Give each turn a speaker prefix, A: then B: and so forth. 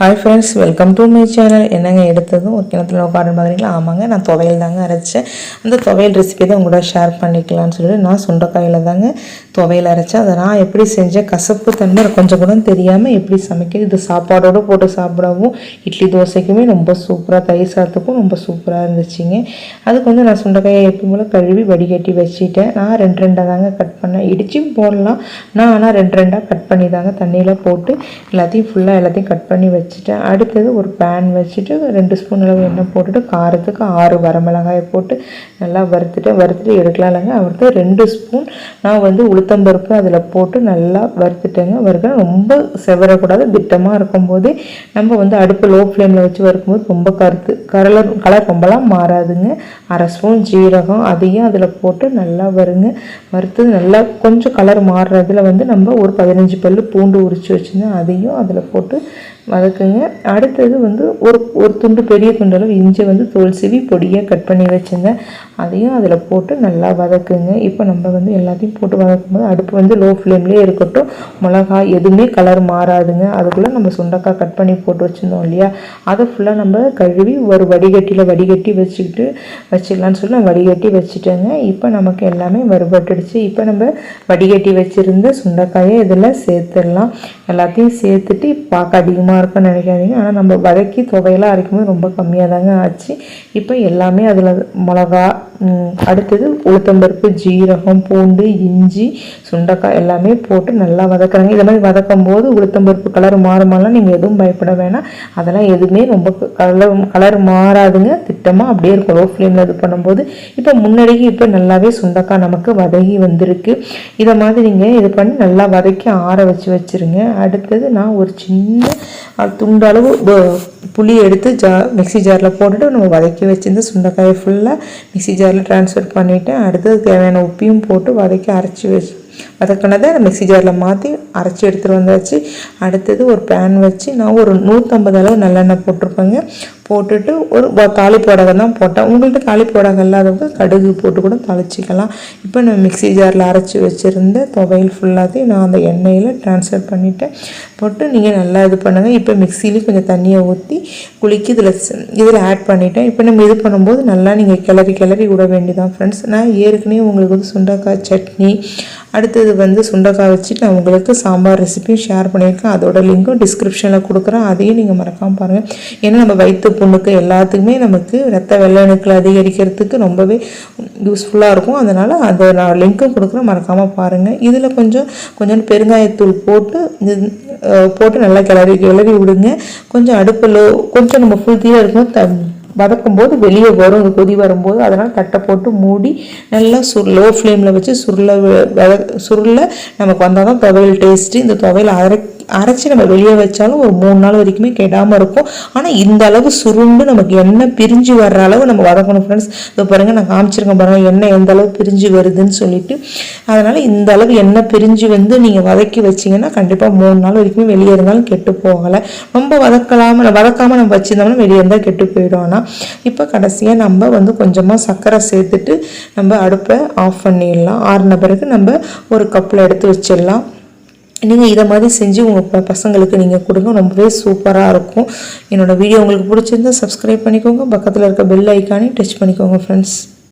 A: Hi friends welcome to my channel என்னங்க எடுத்ததும் ஒரு கிணத்துல உட்காரன் பார்க்குறீங்களா? ஆமாங்க நான் துவையல் தாங்க அரைச்சேன். அந்த துவையல் ரெசிபி தான் உங்களோட ஷேர் பண்ணிக்கலாம்னு சொல்லிட்டு நான் சுண்டைக்காயில் தாங்க துவையல் அரைச்சேன். அதை நான் எப்படி செஞ்சேன்? கசப்பு தன்மை கொஞ்சம் கூட தெரியாமல் எப்படி சமைக்கிறது இது சாப்பாடோடு போட்டு சாப்பிடவும் இட்லி தோசைக்குமே ரொம்ப சூப்பராக தயிர் சாதத்துக்கும் ரொம்ப சூப்பராக இருந்துச்சுங்க. அதுக்கு வந்து நான் சுண்டைக்காயை எப்பயும் போல் கழுவி வடிகட்டி வச்சுட்டேன். நான் ரெண்டு ரெண்டாக தாங்க கட் பண்ணேன். இடிச்சும் போடலாம். நான் ஆனால் ரெண்டு ரெண்டாக கட் பண்ணி தாங்க தண்ணியில் போட்டு எல்லாத்தையும் ஃபுல்லாக எல்லாத்தையும் கட் பண்ணி வச்சுட்டேன். அடுத்தது ஒரு பேன் வச்சுட்டு ரெண்டு ஸ்பூன் அளவு எண்ணெய் போட்டுட்டு காரத்துக்கு ஆறு வரமிளகாயை போட்டு நல்லா வறுத்துட்டு வறுத்துட்டு எடுக்கலாம் இல்லைங்க வறுத்து ரெண்டு ஸ்பூன் நான் வந்து உளுத்தம்பருப்பு அதில் போட்டு நல்லா வறுத்துட்டேங்க. வறுக்க ரொம்ப செவரக்கூடாது. திட்டமாக இருக்கும்போதே நம்ம வந்து அடுப்பு லோ ஃப்ளேமில் வச்சு வறுக்கும்போது ரொம்ப கருத்து கலர் கலர் ரொம்பலாம் மாறாதுங்க. அரை ஸ்பூன் ஜீரகம் அதையும் அதில் போட்டு நல்லா வருங்க வறுத்து நல்லா கொஞ்சம் கலர் மாறுறதுல வந்து நம்ம ஒரு பதினஞ்சு பல் பூண்டு உரித்து வச்சுருந்தேன். அதையும் அதில் போட்டு வதக்குங்க. அடுத்தது வந்து ஒரு ஒரு துண்டு பெரிய துண்டு இஞ்சி வந்து தோல் சிவி பொடியாக கட் பண்ணி வச்சுங்க. அதையும் அதில் போட்டு நல்லா வதக்குங்க. இப்போ நம்ம வந்து எல்லாத்தையும் போட்டு வதக்கும் போது அடுப்பு வந்து லோ ஃப்ளேம்லேயே இருக்கட்டும். மிளகாய் எதுவுமே கலர் மாறாதுங்க. அதுக்குள்ளே நம்ம சுண்டக்காய் கட் பண்ணி போட்டு வச்சுருந்தோம் இல்லையா? அதை ஃபுல்லாக நம்ம கழுவி ஒரு வடிகட்டியில் வடிகட்டி வச்சுக்கிட்டு வச்சுக்கலான்னு சொல்லி நான் வடிகட்டி வச்சுட்டேங்க. இப்போ நமக்கு எல்லாமே வறுபட்டுடுச்சு. இப்போ நம்ம வடிகட்டி வச்சுருந்த சுண்டைக்காயை இதில் சேர்த்துடலாம். எல்லாத்தையும் சேர்த்துட்டு பார்க்க அதிகமாக இருக்கும்னு நினைக்காதீங்க. ஆனால் நம்ம வதக்கி துவையெல்லாம் அரைக்கும்போது ரொம்ப கம்மியாக தாங்க ஆச்சு. இப்போ எல்லாமே அதில் மிளகா அடுத்தது உளுத்தம்பருப்பு ஜீரகம் பூண்டு இஞ்சி சுண்டக்காய் எல்லாமே போட்டு நல்லா வதக்குறாங்க. இதை மாதிரி வதக்கும் போது உளுத்தம்பருப்பு கலர் மாறுமாலாம் நீங்கள் எதுவும் பயப்பட வேணாம். அதெல்லாம் எதுவுமே ரொம்ப கலர் கலர் மாறாதுங்க. திட்டமாக அப்படியே இருக்கும். லோ ஃப்ளேமில் இது பண்ணும்போது இப்போ முன்னாடிக்கு இப்போ நல்லாவே சுண்டக்காய் நமக்கு வதகி வந்திருக்கு. இதை மாதிரி நீங்கள் இது பண்ணி நல்லா வதக்கி ஆற வச்சு வச்சுருங்க. அடுத்தது நான் ஒரு சின்ன துண்டு அளவு புளி எடுத்து ஜா மிக்சி ஜாரில் போட்டுட்டு நம்ம வதக்கி வச்சுருந்து சுண்டைக்காயை ஃபுல்லாக மிக்சி ஜாரில் ட்ரான்ஸ்ஃபர் பண்ணிவிட்டேன் அடுத்தது தேவையான உப்பையும் போட்டு வதக்கி அரைச்சி வச்சு வதக்கினதை மிக்சி ஜாரில் மாற்றி அரைச்சி எடுத்துகிட்டு வந்தாச்சு. அடுத்தது ஒரு பேன் வச்சு நான் ஒரு நூற்றம்பது அளவு நல்லெண்ணெய் போட்டிருப்பேங்க. போட்டுட்டு ஒரு தாளிப்பு வடகம் தான் போட்டேன். உங்கள்கிட்ட தாளிப்பு வடகம் இல்லாதவங்க கடுகு போட்டு கூட தாளிச்சிக்கலாம். இப்போ நான் மிக்சி ஜாரில் அரைச்சி வச்சுருந்த துவையல் ஃபுல்லாத்தையும் நான் அந்த எண்ணெயில் ட்ரான்ஸ்ஃபர் பண்ணிவிட்டேன் போட்டு நீங்கள் நல்லா இது பண்ணுங்கள் இப்போ மிக்சிலேயும் கொஞ்சம் தண்ணியை ஊற்றி குளிக்கி இதில் இதில் ஆட் பண்ணிவிட்டேன் இப்போ நம்ம இது பண்ணும்போது நல்லா நீங்கள் கிளறி கிளறி விட வேண்டியதான் ஃப்ரெண்ட்ஸ் நான் ஏற்கனவே உங்களுக்கு வந்து சுண்டக்காய் சட்னி அடுத்தது வந்து சுண்டக்காய் வச்சு நான் உங்களுக்கு சாம்பார் ரெசிபியும் ஷேர் பண்ணியிருக்கேன். அதோட லிங்க்கும் டிஸ்கிரிப்ஷனில் கொடுக்குறேன். அதையும் நீங்கள் மறக்காமல் பாருங்கள் ஏன்னா நம்ம வயிற்று புண்ணுக்கு எல்லாத்துக்குமே நமக்கு ரத்த வெள்ளணுக்கள் அதிகரிக்கிறதுக்கு ரொம்பவே யூஸ்ஃபுல்லாக இருக்கும். அதனால் அதை நான் லிங்க்கும் கொடுக்குறேன். மறக்காமல் பாருங்கள் இதில் கொஞ்சம் கொஞ்சம் பெருங்காயத்தூள் போட்டு போட்டு நல்லா கிளறி கிளறி விடுங்க. கொஞ்சம் அடுப்பில் கொஞ்சம் நம்ம ஃபுல் இருக்கும் த வதக்கும் போது வெளியே வரும். இது கொதி வரும்போது அதனால் தட்டை போட்டு மூடி நல்லா சுர் லோ ஃப்ளேமில் வச்சு சுருளை சுருளை நமக்கு வந்தால் தான் துவையல் டேஸ்ட்டு இந்த துவையல் அரை அரைச்சி நம்ம வெளியே வச்சாலும் ஒரு மூணு நாள் வரைக்குமே கெடாமல் இருக்கும். ஆனால் இந்த அளவு சுருண்டு நமக்கு எண்ணெய் பிரிஞ்சு வர்ற அளவு நம்ம வதக்கணும் ஃப்ரெண்ட்ஸ் இப்போ பாருங்கள் நான் காமிச்சிருக்கேன் பாருங்கள் எண்ணெய் எந்த அளவு பிரிஞ்சு வருதுன்னு சொல்லிட்டு. அதனால் இந்த அளவு எண்ணெய் பிரிஞ்சு வந்து நீங்கள் வதக்கி வச்சிங்கன்னா கண்டிப்பாக மூணு நாள் வரைக்குமே வெளியே இருந்தாலும் கெட்டு போகலை. ரொம்ப வதக்கலாமல் வதக்காமல் நம்ம வச்சுருந்தோம்னா வெளியே இருந்தால் கெட்டு போயிடும். ஆனால் இப்போ கடைசியாக நம்ம வந்து கொஞ்சமாக சர்க்கரை சேர்த்துட்டு நம்ம அடுப்பை ஆஃப் பண்ணிடலாம். ஆறுன பிறகு நம்ம ஒரு கப்பில் எடுத்து வச்சிடலாம். நீங்கள் இதை மாதிரி செஞ்சு உங்கள் பசங்களுக்கு நீங்கள் கொடுங்க. ரொம்பவே சூப்பராக இருக்கும். என்னோடய வீடியோ உங்களுக்கு பிடிச்சிருந்தா சப்ஸ்கிரைப் பண்ணிக்கோங்க. பக்கத்தில் இருக்க பெல் ஐக்கானே டச் பண்ணிக்கோங்க ஃப்ரெண்ட்ஸ்